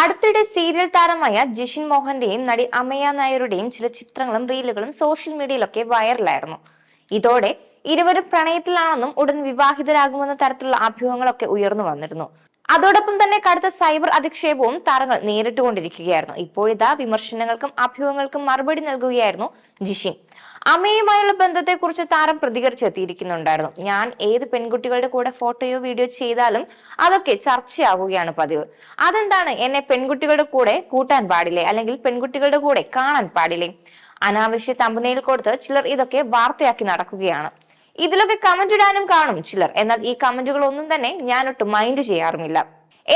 അടുത്തിടെ സീരിയൽ താരമായ ജിഷിൻ മോഹന്റെയും നടി അമയ നായരുടെയും ചില ചിത്രങ്ങളും റീലുകളും സോഷ്യൽ മീഡിയയിലൊക്കെ വൈറലായിരുന്നു. ഇതോടെ ഇരുവരും പ്രണയത്തിലാണെന്നും ഉടൻ വിവാഹിതരാകുമെന്ന തരത്തിലുള്ള അഭ്യൂഹങ്ങളൊക്കെ ഉയർന്നു വന്നിരുന്നു. അതോടൊപ്പം തന്നെ കടുത്ത സൈബർ അധിക്ഷേപവും താരങ്ങൾ നേരിട്ടുകൊണ്ടിരിക്കുകയായിരുന്നു. ഇപ്പോഴിതാ വിമർശനങ്ങൾക്കും അഭ്യൂഹങ്ങൾക്കും മറുപടി നൽകുകയായിരുന്നു ജിഷിൻ. അമ്മയുമായുള്ള ബന്ധത്തെക്കുറിച്ച് താരം പ്രതികരിച്ചെത്തിയിരിക്കുന്നുണ്ടായിരുന്നു. ഞാൻ ഏത് പെൺകുട്ടികളുടെ കൂടെ ഫോട്ടോയോ വീഡിയോ ചെയ്താലും അതൊക്കെ ചർച്ചയാവുകയാണ് പതിവ്. അതെന്താണ്? എന്നെ പെൺകുട്ടികളുടെ കൂടെ കൂട്ടാൻ പാടില്ലേ? അല്ലെങ്കിൽ പെൺകുട്ടികളുടെ കൂടെ കാണാൻ പാടില്ലേ? അനാവശ്യ തമ്പനയിൽ കൊടുത്ത് ചിലർ ഇതൊക്കെ വാർത്തയാക്കി നടക്കുകയാണ്. ഇതിലൊക്കെ കമന്റ് ഇടാനും കാണും ചിലർ. എന്നാൽ ഈ കമന്റുകൾ ഒന്നും തന്നെ ഞാനൊട്ടും മൈൻഡ് ചെയ്യാറുമില്ല.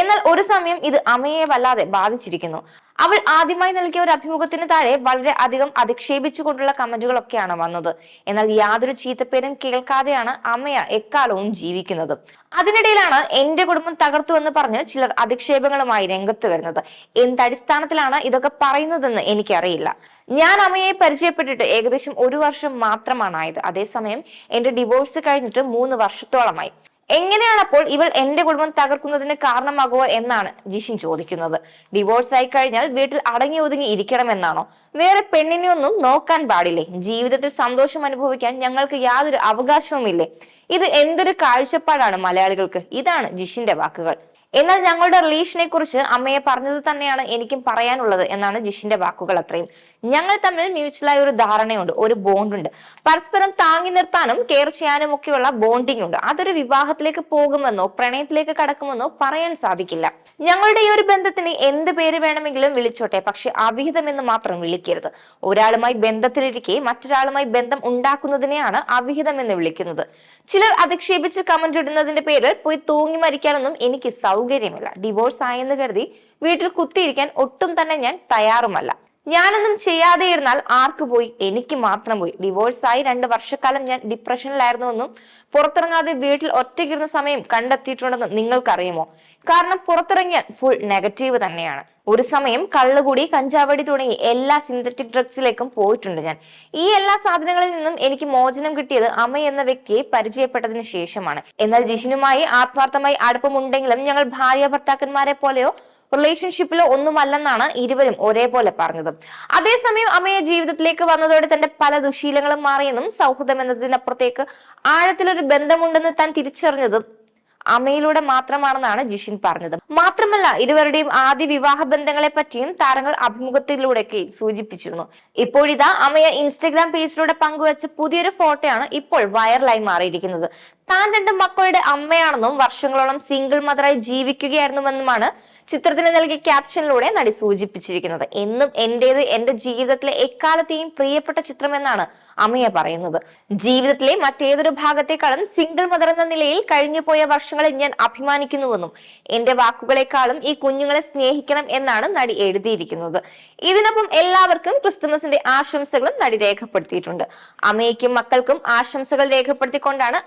എന്നാൽ ഒരു സമയം ഇത് അമ്മയെ വല്ലാതെ ബാധിച്ചിരിക്കുന്നു. അവൾ ആദ്യമായി നൽകിയ ഒരു അഭിമുഖത്തിന് താഴെ വളരെ അധികം അധിക്ഷേപിച്ചുകൊണ്ടുള്ള കമന്റുകളൊക്കെയാണ് വന്നത്. എന്നാൽ യാതൊരു ചീത്തപ്പേരും കേൾക്കാതെയാണ് അമ്മയ എക്കാലവും ജീവിക്കുന്നത്. അതിനിടയിലാണ് എന്റെ കുടുംബം തകർത്തു എന്ന് പറഞ്ഞ് ചിലർ അധിക്ഷേപങ്ങളുമായി രംഗത്ത് വരുന്നത്. എന്തടിസ്ഥാനത്തിലാണ് ഇതൊക്കെ പറയുന്നതെന്ന് എനിക്കറിയില്ല. ഞാൻ അമ്മയെ പരിചയപ്പെട്ടിട്ട് ഏകദേശം ഒരു വർഷം മാത്രമാണ് ആയത്. അതേസമയം എന്റെ ഡിവോഴ്സ് കഴിഞ്ഞിട്ട് മൂന്ന് വർഷത്തോളമായി. എങ്ങനെയാണ് അപ്പോൾ ഇവൾ എന്റെ കുടുംബം തകർക്കുന്നതിന് കാരണമാകുക എന്നാണ് ജിഷിൻ ചോദിക്കുന്നത്. ഡിവോഴ്സ് ആയി കഴിഞ്ഞാൽ വീട്ടിൽ അടങ്ങി ഒതുങ്ങി ഇരിക്കണമെന്നാണോ വേറെ പെണ്ണിനെ ഒന്നും നോക്കാൻ പാടില്ലേ? ജീവിതത്തിൽ സന്തോഷം അനുഭവിക്കാൻ ഞങ്ങൾക്ക് യാതൊരു അവകാശവുമില്ലേ? ഇത് എന്തൊരു കാഴ്ചപ്പാടാണ് മലയാളികൾക്ക്? ഇതാണ് ജിഷിന്റെ വാക്കുകൾ. എന്നാൽ ഞങ്ങളുടെ റിലേഷനെ കുറിച്ച് അമ്മയെ പറഞ്ഞത് തന്നെയാണ് എനിക്കും പറയാനുള്ളത് എന്നാണ് ജിഷിന്റെ വാക്കുകൾ അത്രയും. ഞങ്ങൾ തമ്മിൽ മ്യൂച്വലായ ഒരു ധാരണയുണ്ട് ഒരു ബോണ്ടുണ്ട് പരസ്പരം താങ്ങി നിർത്താനും കെയർ ചെയ്യാനും ഒക്കെയുള്ള ബോണ്ടിങ് ഉണ്ട്. അതൊരു വിവാഹത്തിലേക്ക് പോകുമെന്നോ പ്രണയത്തിലേക്ക് കടക്കുമെന്നോ പറയാൻ സാധിക്കില്ല. ഞങ്ങളുടെ ഈ ഒരു ബന്ധത്തിന് എന്ത് പേര് വേണമെങ്കിലും വിളിച്ചോട്ടെ പക്ഷെ അവിഹിതം എന്ന് മാത്രം വിളിക്കരുത്. ഒരാളുമായി ബന്ധത്തിലിരിക്കെ മറ്റൊരാളുമായി ബന്ധം ഉണ്ടാക്കുന്നതിനെയാണ് അവിഹിതം എന്ന് വിളിക്കുന്നത്. ചിലർ അധിക്ഷേപിച്ച് കമന്റ് ഇടുന്നതിന്റെ പേരിൽ പോയി തൂങ്ങി മരിക്കാനൊന്നും എനിക്ക് സൗകര്യമില്ല. ഡിവോഴ്സ് ആയെന്ന് കരുതി വീട്ടിൽ കുത്തിയിരിക്കാൻ ഒട്ടും തന്നെ ഞാൻ തയ്യാറുമല്ല. ഞാനൊന്നും ചെയ്യാതെ ഇരുന്നാൽ ആർക്ക് പോയി? എനിക്ക് മാത്രം പോയി. ഡിവോഴ്സ് ആയി രണ്ട് വർഷക്കാലം ഞാൻ ഡിപ്രഷനിലായിരുന്നു എന്നും പുറത്തിറങ്ങാതെ വീട്ടിൽ ഒറ്റയ്ക്കിരുന്ന സമയം കണ്ടെത്തിയിട്ടുണ്ടെന്നും നിങ്ങൾക്കറിയുമോ? കാരണം പുറത്തിറങ്ങിയാൽ ഫുൾ നെഗറ്റീവ് തന്നെയാണ്. ഒരു സമയം കള്ളുകൂടി കഞ്ചാവടി തുടങ്ങി എല്ലാ സിന്തറ്റിക് ഡ്രഗ്സിലേക്കും പോയിട്ടുണ്ട് ഞാൻ. ഈ എല്ലാ സാധനങ്ങളിൽ നിന്നും എനിക്ക് മോചനം കിട്ടിയത് അമ്മ എന്ന വ്യക്തിയെ പരിചയപ്പെട്ടതിന് ശേഷമാണ്. എന്നാൽ ജിഷിനുമായി ആത്മാർത്ഥമായി അടുപ്പമുണ്ടെങ്കിലും ഞങ്ങൾ ഭാര്യ ഭർത്താക്കന്മാരെ പോലെയോ റിലേഷൻഷിപ്പിലോ ഒന്നുമല്ലെന്നാണ് ഇരുവരും ഒരേപോലെ പറഞ്ഞത്. അതേസമയം അമ്മയെ ജീവിതത്തിലേക്ക് വന്നതോടെ തന്റെ പല ദുശീലങ്ങളും മാറിയെന്നും സൗഹൃദം എന്നതിനപ്പുറത്തേക്ക് ആഴത്തിലൊരു ബന്ധമുണ്ടെന്ന് താൻ തിരിച്ചറിഞ്ഞതും അമ്മയിലൂടെ മാത്രമാണെന്നാണ് ജിഷിൻ പറഞ്ഞത്. മാത്രമല്ല ഇരുവരുടെയും ആദ്യ വിവാഹ ബന്ധങ്ങളെ പറ്റിയും താരങ്ങൾ അഭിമുഖത്തിലൂടെയൊക്കെ സൂചിപ്പിച്ചിരുന്നു. ഇപ്പോഴിതാ അമ്മയെ ഇൻസ്റ്റഗ്രാം പേജിലൂടെ പങ്കുവച്ച പുതിയൊരു ഫോട്ടോയാണ് ഇപ്പോൾ വൈറലായി മാറിയിരിക്കുന്നത്. താൻ രണ്ട് മക്കളുടെ അമ്മയാണെന്നും വർഷങ്ങളോളം സിംഗിൾ മദറായി ജീവിക്കുകയായിരുന്നുവെന്നുമാണ് ചിത്രത്തിന് നൽകിയ ക്യാപ്ഷനിലൂടെ നടി സൂചിപ്പിച്ചിരിക്കുന്നത്. എന്നും എന്റേത് എന്റെ ജീവിതത്തിലെ എക്കാലത്തെയും പ്രിയപ്പെട്ട ചിത്രമെന്നാണ് അമ്മയെ പറയുന്നത്. ജീവിതത്തിലെ മറ്റേതൊരു ഭാഗത്തെക്കാളും സിംഗിൾ മദർ എന്ന നിലയിൽ കഴിഞ്ഞുപോയ വർഷങ്ങളിൽ ഞാൻ അഭിമാനിക്കുന്നുവെന്നും എന്റെ വാക്കുകളെക്കാളും ഈ കുഞ്ഞുങ്ങളെ സ്നേഹിക്കണം എന്നാണ് നടി എഴുതിയിരിക്കുന്നത്. ഇതിനൊപ്പം എല്ലാവർക്കും ക്രിസ്തുമസിന്റെ ആശംസകളും നടി രേഖപ്പെടുത്തിയിട്ടുണ്ട്. അമ്മയ്ക്കും മക്കൾക്കും ആശംസകൾ രേഖപ്പെടുത്തിക്കൊണ്ടാണ്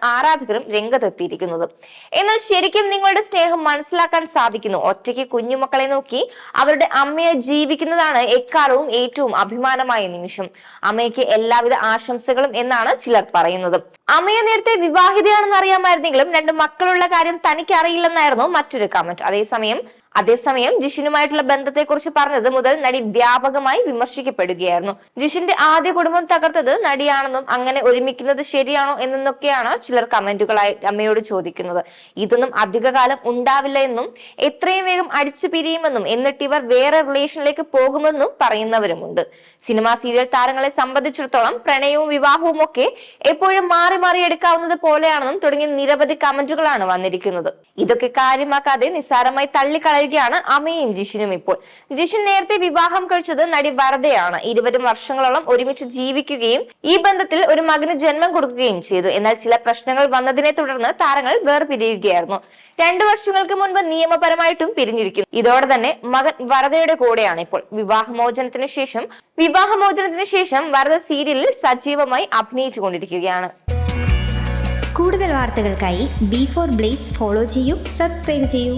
ആരാധകരും രംഗത്തെത്തിയിരിക്കുന്നത്. എന്നാൽ ശരിക്കും നിങ്ങളുടെ സ്നേഹം മനസ്സിലാക്കാൻ സാധിക്കുന്നു. ഒറ്റയ്ക്ക് കുഞ്ഞുമക്കളെ നോക്കി അവരുടെ അമ്മയെ ജീവിക്കുന്നതാണ് എക്കാലവും ഏറ്റവും അഭിമാനമായ നിമിഷം. അമ്മയ്ക്ക് എല്ലാവിധ ആശംസകളും എന്നാണ് ചിലർ പറയുന്നത്. അമ്മയെ നേരത്തെ വിവാഹിതയാണെന്ന് അറിയാമായിരുന്നെങ്കിലും രണ്ട് മക്കളുള്ള കാര്യം തനിക്ക് അറിയില്ലെന്നായിരുന്നു മറ്റൊരു കമന്റ് അതേസമയം അതേസമയം ജിഷിനുമായിട്ടുള്ള ബന്ധത്തെക്കുറിച്ച് പറഞ്ഞത് മുതൽ നടി വ്യാപകമായി വിമർശിക്കപ്പെടുകയായിരുന്നു. ജിഷിന്റെ ആദ്യ കുടുംബം തകർത്തത് നടിയാണെന്നും അങ്ങനെ ഒരുമിക്കുന്നത് ശരിയാണോ എന്നൊക്കെയാണ് ചിലർ കമന്റുകളായി അമ്മയോട് ചോദിക്കുന്നത്. ഇതൊന്നും അധികകാലം ഉണ്ടാവില്ല എന്നും എത്രയും വേഗം അടിച്ചു പിരിയുമെന്നും എന്നിട്ട് ഇവർ വേറെ റിലേഷനിലേക്ക് പോകുമെന്നും പറയുന്നവരുമുണ്ട്. സിനിമാ സീരിയൽ താരങ്ങളെ സംബന്ധിച്ചിടത്തോളം പ്രണയവും വിവാഹവും ഒക്കെ എപ്പോഴും മാറി മാറി എടുക്കാവുന്നത് പോലെയാണെന്നും തുടങ്ങിയ നിരവധി കമന്റുകളാണ് വന്നിരിക്കുന്നത്. ഇതൊക്കെ കാര്യമാക്കാതെ നിസ്സാരമായി തള്ളിക്കളയുകയാണ് അമ്മയും ജിഷിനും ഇപ്പോൾ. ജിഷിൻ നേരത്തെ വിവാഹം കഴിച്ചത് നടി വരദയാണ്. ഇരുവരും വർഷങ്ങളോളം ഒരുമിച്ച് ജീവിക്കുകയും ഈ ബന്ധത്തിൽ ഒരു മകന് ജന്മം കൊടുക്കുകയും ചെയ്തു. എന്നാൽ ചില പ്രശ്നങ്ങൾ വന്നതിനെ തുടർന്ന് താരങ്ങൾ വേർപിരിയുകയായിരുന്നു. രണ്ടു വർഷങ്ങൾക്ക് മുൻപ് നിയമപരമായിട്ടും പിരിഞ്ഞിരിക്കുന്നു. ഇതോടെ തന്നെ മകൻ വരദയുടെ കൂടെയാണ് ഇപ്പോൾ. വിവാഹമോചനത്തിന് ശേഷം വിവാഹമോചനത്തിന് ശേഷം വരദ സീരിയലിൽ സജീവമായി അഭിനയിച്ചു കൊണ്ടിരിക്കുകയാണ് കൂടുതൽ വാർത്തകൾക്കായി ബി ഫോർ ബ്ലേസ് ഫോളോ ചെയ്യൂ സബ്സ്ക്രൈബ് ചെയ്യൂ.